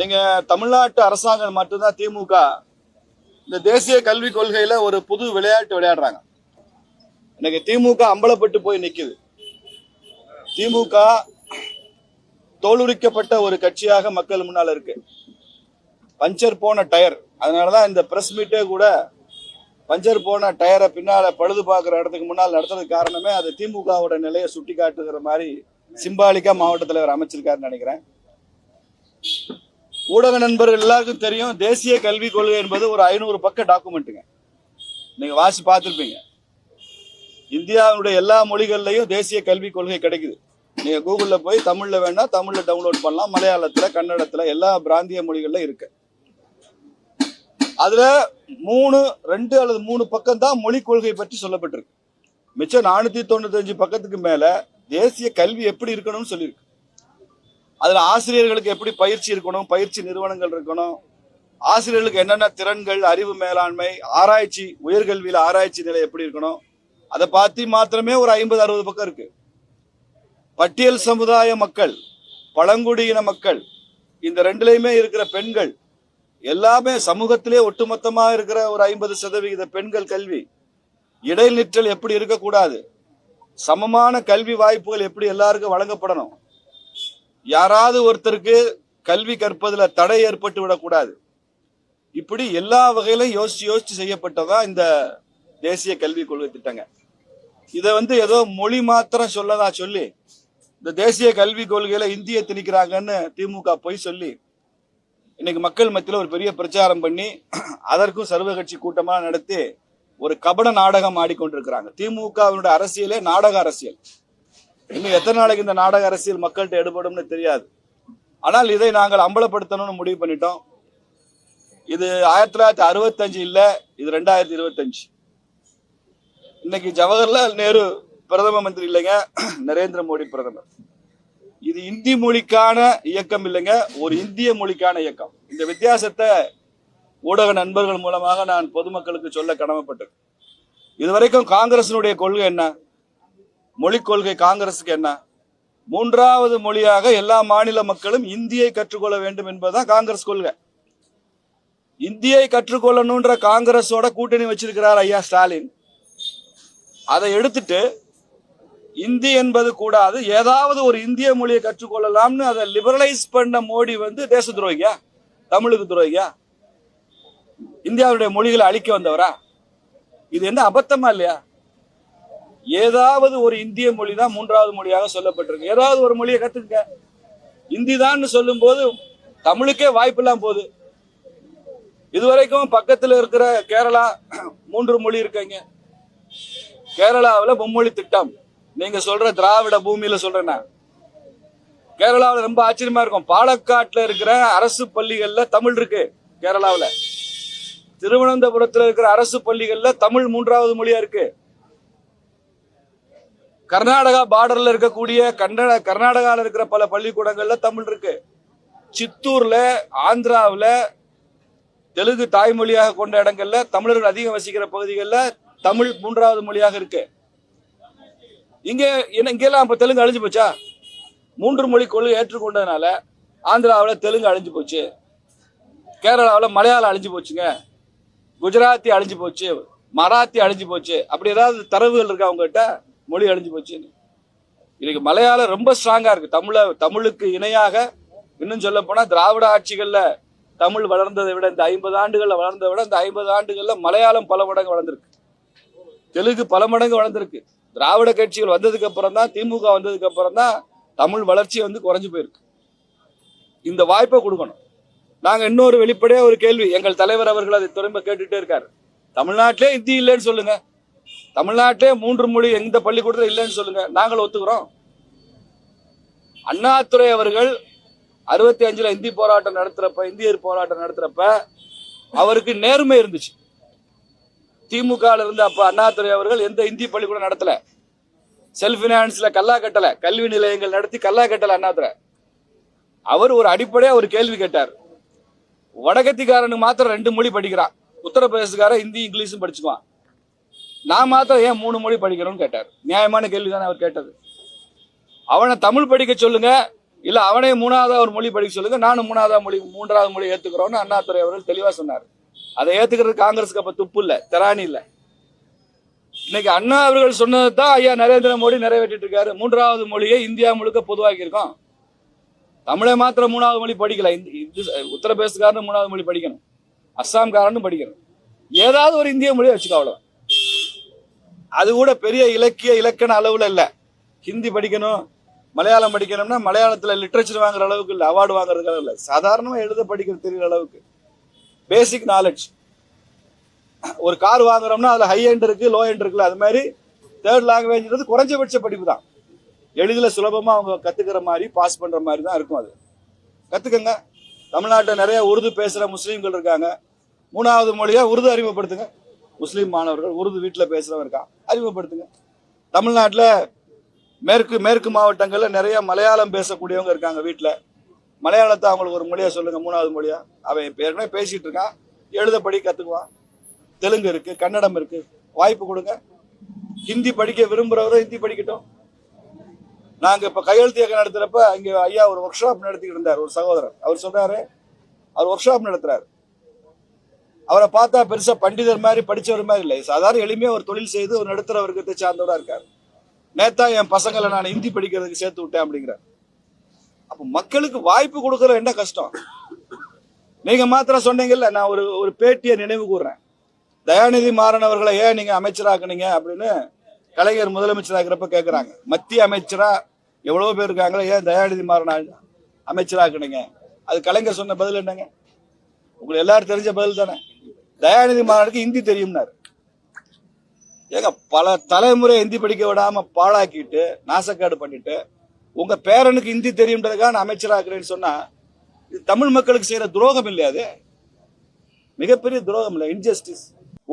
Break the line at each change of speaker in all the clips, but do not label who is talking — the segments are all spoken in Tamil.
நீங்க தமிழ்நாட்டு அரசாங்கம் மட்டும்தான் திமுக. இந்த தேசிய கல்விக் கொள்கையில ஒரு புது விளையாட்டு விளையாடுறாங்க. இன்னைக்கு திமுக அம்பலப்பட்டு போய் நிக்குது. திமுக தோலுரிக்கப்பட்ட ஒரு கட்சியாக மக்கள் முன்னால் இருக்கு. பஞ்சர் போன டயர். அதனாலதான் இந்த பிரஸ் மீட்டே கூட பஞ்சர் போன டயரை பின்னால பழுது பார்க்குற இடத்துக்கு முன்னால் நடத்துறதுக்கு காரணமே அது திமுகவோட நிலையை சுட்டி காட்டுகிற மாதிரி சிம்பாலிக்கா மாவட்ட தலைவர் அமைச்சிருக்காருன்னு நினைக்கிறேன். ஊடக நண்பர்கள் எல்லாருக்கும் தெரியும் தேசிய கல்விக் கொள்கை என்பது ஒரு ஐநூறு பக்க டாக்குமெண்ட்டுங்க. நீங்கள் வாசி பார்த்துருப்பீங்க. இந்தியாவுடைய எல்லா மொழிகள்லையும் தேசிய கல்விக் கொள்கை கிடைக்குது. நீங்கள் கூகுளில் போய் தமிழில் வேணால் தமிழில் டவுன்லோட் பண்ணலாம். மலையாளத்தில் கன்னடத்துல எல்லா பிராந்திய மொழிகளில் இருக்கு. அதில் மூணு ரெண்டு அல்லது மூணு பக்கம் தான் கொள்கை பற்றி சொல்லப்பட்டிருக்கு. மிச்சம் நானூற்றி தொண்ணூத்தஞ்சு பக்கத்துக்கு மேலே தேசிய கல்வி எப்படி இருக்கணும்னு சொல்லியிருக்கு. அதில் ஆசிரியர்களுக்கு எப்படி பயிற்சி இருக்கணும் பயிற்சி நிறுவனங்கள் இருக்கணும் ஆசிரியர்களுக்கு என்னென்ன திறன்கள் அறிவு மேலாண்மை ஆராய்ச்சி உயர்கல்வியில் ஆராய்ச்சி நிலை எப்படி இருக்கணும் அதை பார்த்து மாத்திரமே ஒரு ஐம்பது அறுபது பக்கம் இருக்கு. பட்டியல் சமுதாய மக்கள் பழங்குடியின மக்கள் இந்த ரெண்டுலையுமே இருக்கிற பெண்கள் எல்லாமே சமூகத்திலே ஒட்டுமொத்தமாக இருக்கிற ஒரு ஐம்பது சதவிகித பெண்கள் கல்வி. இடைநிற்றல் எப்படி இருக்கக்கூடாது? சமமான கல்வி வாய்ப்புகள் எப்படி எல்லாருக்கும் வழங்கப்படணும்? யாராவது ஒருத்தருக்கு கல்வி கற்பதில் தடை ஏற்பட்டு விடக்கூடாது. இப்படி எல்லா வகையிலும் யோசிச்சு யோசிச்சு செய்யப்பட்டதா இந்த தேசிய கல்விக் கொள்கை திட்டங்க. இதை வந்து ஏதோ மொழி மாத்திரம் சொல்லதா சொல்லி இந்த தேசிய கல்விக் கொள்கையில இந்திய திணிக்கிறாங்கன்னு திமுக பொய் சொல்லி இன்னைக்கு மக்கள் மத்தியில் ஒரு பெரிய பிரச்சாரம் பண்ணி அதற்கும் சர்வ கட்சி கூட்டமாக நடத்தி ஒரு கபட நாடகம் ஆடிக்கொண்டிருக்கிறாங்க. திமுகவினுடைய அரசியலே நாடக அரசியல். இன்னும் எத்தனை நாளைக்கு இந்த நாடக அரசியல் மக்கள்கிட்ட எடுபடும்னு தெரியாது. ஆனால் இதை நாங்கள் அம்பலப்படுத்தணும்னு முடிவு பண்ணிட்டோம். இது ஆயிரத்தி தொள்ளாயிரத்தி அறுபத்தஞ்சு இல்லை இது ரெண்டாயிரத்தி இருபத்தஞ்சு. இன்னைக்கு ஜவஹர்லால் நேரு பிரதம மந்திரி இல்லைங்க நரேந்திர மோடி பிரதமர். இது இந்தி மொழிக்கான இயக்கம் இல்லைங்க ஒரு இந்திய மொழிக்கான இயக்கம். இந்த வித்தியாசத்தை ஊடக நண்பர்கள் மூலமாக நான் பொதுமக்களுக்கு சொல்ல கடமைப்பட்டேன் இதுவரைக்கும் காங்கிரசினுடைய கொள்கை என்ன? மொழிக் கொள்கை காங்கிரஸுக்கு என்ன? மூன்றாவது மொழியாக எல்லா மாநில மக்களும் இந்தியை கற்றுக்கொள்ள வேண்டும் என்பதுதான் காங்கிரஸ் கொள்கை. இந்தியை கற்றுக்கொள்ளணுன்ற காங்கிரஸோட கூட்டணி வச்சிருக்கிறார் ஐயா ஸ்டாலின். அதை எடுத்துட்டு இந்தி என்பது கூடாது ஏதாவது ஒரு இந்திய மொழியை கற்றுக்கொள்ளலாம்னு அதை லிபரலைஸ் பண்ண மோடி வந்து தேச துரோகியா தமிழுக்கு துரோகியா? இந்தியாவுடைய மொழிகளை அழிக்க வந்தவரா? இது என்ன அபத்தமா இல்லையா? ஏதாவது ஒரு இந்திய மொழி தான் மூன்றாவது மொழியாக சொல்லப்பட்டிருக்கு. ஏதாவது ஒரு மொழியை கத்துக்க இந்தி தான் சொல்லும் போது தமிழுக்கே வாய்ப்பு இல்லாம போகுது. இதுவரைக்கும் பக்கத்துல இருக்கிற கேரளா மூன்று மொழி இருக்கீங்க. கேரளாவில் மும்மொழி திட்டம். நீங்க சொல்ற திராவிட பூமியில சொல்றேன்னா கேரளாவில் ரொம்ப ஆச்சரியமா இருக்கும். பாலக்காட்டில் இருக்கிற அரசு பள்ளிகள்ல தமிழ் இருக்கு கேரளாவில். திருவனந்தபுரத்தில் இருக்கிற அரசு பள்ளிகள்ல தமிழ் மூன்றாவது மொழியா இருக்கு. கர்நாடகா பார்டர்ல இருக்கக்கூடிய கன்னட கர்நாடகாவில் இருக்கிற பல பள்ளிக்கூடங்கள்ல தமிழ் இருக்கு. சித்தூர்ல ஆந்திராவில் தெலுங்கு தாய்மொழியாக கொண்ட இடங்கள்ல தமிழர்கள் அதிகம் வசிக்கிற பகுதிகளில் தமிழ் மூன்றாவது மொழியாக இருக்கு. இங்க என்ன இங்கெல்லாம் இப்ப தெலுங்கு அழிஞ்சு போச்சா? மூன்று மொழி கொள்கை ஏற்றுக்கொண்டதுனால ஆந்திராவில் தெலுங்கு அழிஞ்சு போச்சு. கேரளாவில் மலையாளம் அழிஞ்சு போச்சுங்க. குஜராத்தி அழிஞ்சு போச்சு. மராத்தி அழிஞ்சு போச்சு. அப்படி ஏதாவது தரவுகள் இருக்கா அவங்ககிட்ட மொழி அழிஞ்சு போச்சுன்னு. இன்னைக்கு மலையாளம் ரொம்ப ஸ்ட்ராங்காக இருக்குது தமிழ தமிழுக்கு இணையாக இன்னும் சொல்ல போனால் திராவிட ஆட்சிகளில் தமிழ் வளர்ந்ததை விட இந்த ஐம்பது ஆண்டுகளில் வளர்ந்ததை விட இந்த ஐம்பது ஆண்டுகளில் மலையாளம் பல மடங்கு வளர்ந்துருக்கு. தெலுங்கு பல மடங்கு வளர்ந்துருக்கு. திராவிட கட்சிகள் வந்ததுக்கு அப்புறம் தான் திமுக வந்ததுக்கு அப்புறம் தான் தமிழ் வளர்ச்சி வந்து குறைஞ்சு போயிருக்கு. இந்த வாய்ப்பை கொடுக்கணும். நாங்கள் இன்னொரு வெளிப்படையாக ஒரு கேள்வி எங்கள் தலைவர் அவர்கள் அதை திரும்ப கேட்டுட்டே இருக்காரு. தமிழ்நாட்டிலே இந்தி இல்லைன்னு சொல்லுங்கள் தமிழ்நாட்டிலே மூன்று மொழி எந்த பள்ளிக்கூடத்தில் இல்லைன்னு சொல்லுங்க. நாங்கள் ஒத்துக்கிறோம். அண்ணாதுரை அவர்கள் அறுபத்தி அஞ்சுல இந்தி போராட்டம் நடத்துறப்ப இந்தியர் போராட்டம் நடத்துறப்ப அவருக்கு நேர்மை இருந்துச்சு. திமுக இருந்த இருந்து அப்ப அண்ணாதுரை அவர்கள் எந்த இந்தி பள்ளிக்கூடம் நடத்தல. செல்ஃப் பினான்ஸ்ல கல்லா கட்டல. கல்வி நிலையங்கள் நடத்தி கல்லா கட்டல அண்ணாதுரை. அவர் ஒரு அடிப்படையா ஒரு கேள்வி கேட்டார். வடகத்திக்காரனுக்கு மாத்திரம் ரெண்டு மொழி படிக்கிறான். உத்தரப்பிரதேசக்காரன் ஹிந்தி இங்கிலீஷும் படிச்சுக்குவான். நான் மாத்திரம் ஏன் மூணு மொழி படிக்கிறோன்னு கேட்டார். நியாயமான கேள்வி தானே அவர் கேட்டது. அவனை தமிழ் படிக்க சொல்லுங்க இல்லை அவனே மூணாவதாக ஒரு மொழி படிக்க சொல்லுங்க நானும் மூணாவதாக மொழி மூன்றாவது மொழி அண்ணா அண்ணாதுரை அவர்கள் தெளிவாக சொன்னார். அதை ஏற்றுக்கிறது காங்கிரஸுக்கு அப்போ துப்பு இல்லை திராணி இல்லை. இன்னைக்கு அண்ணா அவர்கள் சொன்னது தான் ஐயா நரேந்திர மோடி நிறைவேற்றிட்டு இருக்காரு. மூன்றாவது மொழியை இந்தியா முழுக்க பொதுவாக்கி இருக்கோம் தமிழை மாத்திரம் மூணாவது மொழி படிக்கல. இந்த இது உத்தரப்பிரதேசக்காரன் மூணாவது மொழி படிக்கணும். அஸ்ஸாம்காரனும் படிக்கணும். ஏதாவது ஒரு இந்திய மொழியை வச்சுக்கோ அவ்வளோ அது கூட பெரிய இலக்கிய இலக்கண அளவில் இல்லை. ஹிந்தி படிக்கணும் மலையாளம் படிக்கணும்னா மலையாளத்தில் லிட்ரேச்சர் வாங்குற அளவுக்கு இல்லை அவார்டு வாங்குறதுக்காக அளவு சாதாரணமாக எழுத படிக்கிற தெரியுற அளவுக்கு. பேசிக் நாலேஜ் ஒரு கார் வாங்குறோம்னா அதில் ஹை எண்ட் இருக்குது லோ எண்ட் இருக்குல்ல அது மாதிரி தேர்ட் லாங்குவேஜ்ன்றது குறைஞ்சபட்ச படிப்பு தான். எளிதில் சுலபமாக அவங்க கற்றுக்கிற மாதிரி பாஸ் பண்ணுற மாதிரி தான் இருக்கும் அது. கற்றுக்கங்க தமிழ்நாட்டில் நிறைய உருது பேசுகிற முஸ்லீம்கள் இருக்காங்க. மூணாவது மொழியாக உருது அறிமுகப்படுத்துங்க. முஸ்லீம் மாணவர்கள் உருது வீட்டில் பேசுகிறவன் இருக்கான். அறிமுகப்படுத்துங்க. தமிழ்நாட்டில் மேற்கு மேற்கு மாவட்டங்களில் நிறைய மலையாளம் பேசக்கூடியவங்க இருக்காங்க வீட்டில். மலையாளத்தை அவங்களுக்கு ஒரு மொழியாக சொல்லுங்கள் மூணாவது மொழியாக அவன் ஏற்கனவே பேசிகிட்டு இருக்கான். எழுதப்படி கற்றுக்குவான் தெலுங்கு இருக்குது கன்னடம் இருக்குது வாய்ப்பு கொடுங்க. ஹிந்தி படிக்க விரும்புகிறவரும் ஹிந்தி படிக்கட்டும். நாங்கள் இப்போ கையெழுத்து இயக்கம் நடத்துகிறப்ப இங்க ஐயா ஒரு ஒர்க் ஷாப் நடத்திக்கிட்டு இருந்தார் ஒரு சகோதரர். அவர் சொன்னார் அவர் ஒர்க் ஷாப் நடத்துகிறார் அவரை பார்த்தா பெருசா பண்டிதர் மாதிரி படிச்சவர் மாதிரி இல்லை. சாதாரண எளிமையா ஒரு தொழில் செய்து ஒரு நடுத்தர வர்க்கத்தை சார்ந்தவரா இருக்காரு. நேத்தா என் பசங்களை நான் ஹிந்தி படிக்கிறதுக்கு சேர்த்து விட்டேன் அப்படிங்கிறார். அப்ப மக்களுக்கு வாய்ப்பு கொடுக்கற என்ன கஷ்டம்? நீங்க மாத்திரம் சொன்னீங்கல்ல நான் ஒரு ஒரு பேட்டியை நினைவு கூறுறேன். தயாநிதி மாறன் அவர்களை ஏன் நீங்க அமைச்சராக்குனீங்க அப்படின்னு கலைஞர் முதலமைச்சராகிறப்ப கேட்குறாங்க மத்திய அமைச்சரா எவ்வளவு பேர் இருக்காங்களோ ஏன் தயாநிதி மாறன் அமைச்சராக்குனீங்க? அது கலைஞர் சொன்ன பதில் என்னங்க? உங்களுக்கு எல்லாரும் தெரிஞ்ச பதில் தானே? தயாநிதி மாறனுக்கு ஹிந்தி தெரியும்னாரு. ஏங்க பல தலைமுறை ஹிந்தி படிக்க விடாம பாழாக்கிட்டு நாசக்காடு பண்ணிட்டு உங்க பேரனுக்கு ஹிந்தி தெரியுன்றதுக்காக நான் அமைச்சராகிறேன்னு சொன்னா இது தமிழ் மக்களுக்கு செய்யற துரோகம் இல்லையாது மிகப்பெரிய துரோகம் இல்லை இன்ஜஸ்டிஸ்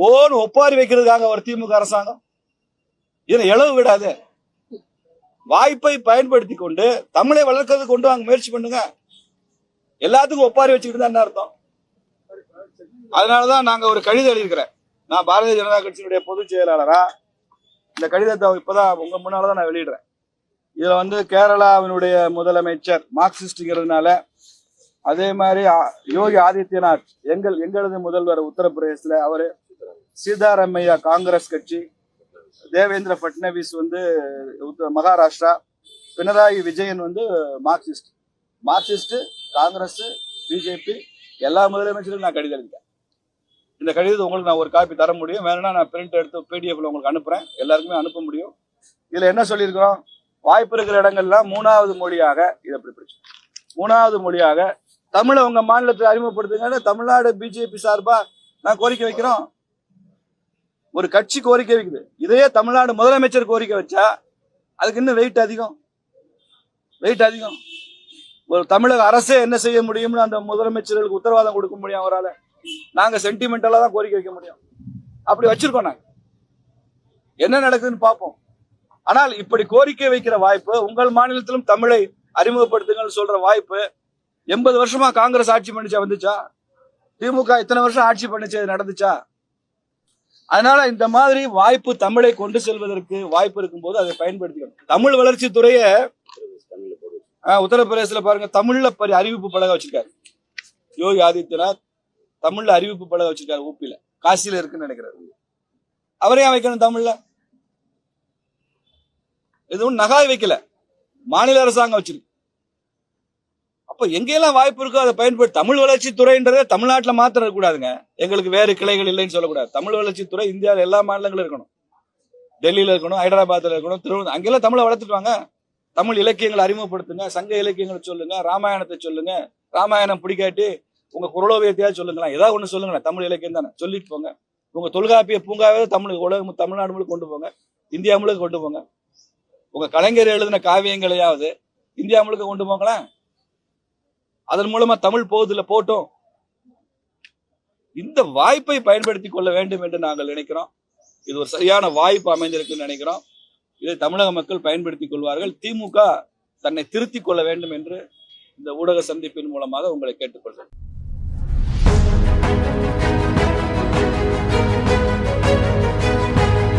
ஓன்னு ஒப்பாரி வைக்கிறதுக்காக ஒரு திமுக அரசாங்கம். இதை இழவு விடாது. வாய்ப்பை பயன்படுத்தி கொண்டு தமிழை வளர்க்கறதுக்கு கொண்டு வாங்க முயற்சி பண்ணுங்க. எல்லாத்துக்கும் ஒப்பாரி வச்சுக்கிட்டு தான் என்ன அர்த்தம்? அதனாலதான் நாங்க ஒரு கடிதம் எழுதியிருக்கிறேன். நான் பாரதிய ஜனதா கட்சியினுடைய பொதுச் செயலாளரா இந்த கடிதத்தை இப்பதான் உங்க முன்னாலதான் நான் வெளியிடுறேன். இதுல வந்து கேரளாவினுடைய முதலமைச்சர் மார்க்சிஸ்ட்ங்கிறதுனால அதே மாதிரி யோகி ஆதித்யநாத் எங்கள் எங்களது முதல்வர் உத்தரப்பிரதேசத்துல அவரு சீதாராமையா காங்கிரஸ் கட்சி தேவேந்திர பட்னவிஸ் வந்து மகாராஷ்டிரா பினராயி விஜயன் வந்து மார்க்சிஸ்ட். மார்க்சிஸ்ட் காங்கிரஸ் பிஜேபி எல்லா முதலமைச்சரும் நான் கடிதம் எழுதிட்டேன் இந்த கடிதத்தை உங்களுக்கு நான் ஒரு காப்பி தர முடியும். வேணும்னா நான் பிரிண்ட் எடுத்து பிடிஎஃப்ல உங்களுக்கு அனுப்புறேன். எல்லாருக்குமே அனுப்ப முடியும். இதுல என்ன சொல்லியிருக்கிறோம்? வாய்ப்பு இருக்கிற இடங்கள்லாம் மூணாவது மொழியாக இதை எப்படி பிடிச்சு? மூணாவது மொழியாக தமிழை உங்க மாநிலத்தில் அறிமுகப்படுத்துங்கன்னு தமிழ்நாடு பிஜேபி சார்பா நான் கோரிக்கை வைக்கிறோம். ஒரு கட்சி கோரிக்கை வைக்குது. இதையே தமிழ்நாடு முதலமைச்சர் கோரிக்கை வச்சா அதுக்கு இன்னும் வெயிட் அதிகம். வெயிட் அதிகம். ஒரு தமிழக அரசே என்ன செய்ய முடியும்னு அந்த முதலமைச்சர்களுக்கு உத்தரவாதம் கொடுக்க முடியும் அவரால்? நாங்க சென்டிமெண்டலாக தான் கோரிக்கை வைக்க முடியும். அப்படி வச்சிருக்கோம் நாங்கள் என்ன நடக்குதுன்னு பார்ப்போம். ஆனால் இப்படி கோரிக்கை வைக்கிற வாய்ப்பு உங்கள் மாநிலத்திலும் தமிழை அறிமுகப்படுத்துங்கள் சொல்ற வாய்ப்பு எண்பது வருஷமா காங்கிரஸ் ஆட்சி பண்ணிச்சா வந்துச்சா? திமுக இத்தனை வருஷம் ஆட்சி பண்ணிச்சு அது நடந்துச்சா? அதனால இந்த மாதிரி வாய்ப்பு தமிழை கொண்டு செல்வதற்கு வாய்ப்பு இருக்கும்போது அதை பயன்படுத்திக்கணும். தமிழ் வளர்ச்சி துறைய உத்தரப்பிரதேசத்துல பாருங்க தமிழ்ல பரி அறிவிப்பு பலகை வச்சிருக்காரு. யோகி ஆதித்யநாத் தமிழ்ல அறிவிப்பு பலகை வச்சிருக்காரு ஊப்பில காசியில இருக்குன்னு நினைக்கிறாரு அவரே வைக்கணும் தமிழ்ல. எதுவும் நகாய் வைக்கல. மாநில அரசாங்கம் வச்சிருக்கு. அப்ப எங்கெல்லாம் வாய்ப்பு இருக்கோ அதை பயன்படுத்தி தமிழ் வளர்ச்சி துறைன்றதே தமிழ்நாட்டுல மாத்திரம் இருக்கக்கூடாதுங்க எங்களுக்கு வேறு கிளைகள் இல்லைன்னு சொல்லக்கூடாது. தமிழ் வளர்ச்சி துறை இந்தியாவில் எல்லா மாநிலங்களும் இருக்கணும். டெல்லியில இருக்கணும் ஹைதராபாத்தில் இருக்கணும் திருவண்ணா அங்கெல்லாம் தமிழை வளர்த்துட்டு வாங்க. தமிழ் இலக்கியங்களை அறிமுகப்படுத்துங்க சங்க இலக்கியங்களை சொல்லுங்க ராமாயணத்தை சொல்லுங்க ராமாயணம் பிடிக்காட்டி உங்க குரலோவியத்தையாவது சொல்லுங்களேன். ஏதாவது ஒண்ணு சொல்லுங்களேன். தமிழ் இலக்கியம் தானே. சொல்லிட்டு போங்க. உங்க தொல்காப்பிய பூங்காவே தமிழ் உலகம் தமிழ்நாடு முழுக்க கொண்டு போங்க. இந்தியா முழுக்க கொண்டு போங்க. உங்க கலைஞர் எழுதின காவியங்களையாவது இந்தியா முழுக்க கொண்டு போங்களேன். அதன் மூலமா தமிழ் போகுதுல போட்டோம். இந்த வாய்ப்பை பயன்படுத்தி கொள்ள வேண்டும் என்று நாங்கள் நினைக்கிறோம். இது ஒரு சரியான வாய்ப்பு அமைந்திருக்குன்னு நினைக்கிறோம். இதை தமிழக மக்கள் பயன்படுத்திக் கொள்வார்கள். திமுக தன்னை திருத்திக் கொள்ள வேண்டும் என்று இந்த ஊடக சந்திப்பின் மூலமாக உங்களை கேட்டுக்கொள்கிறேன்.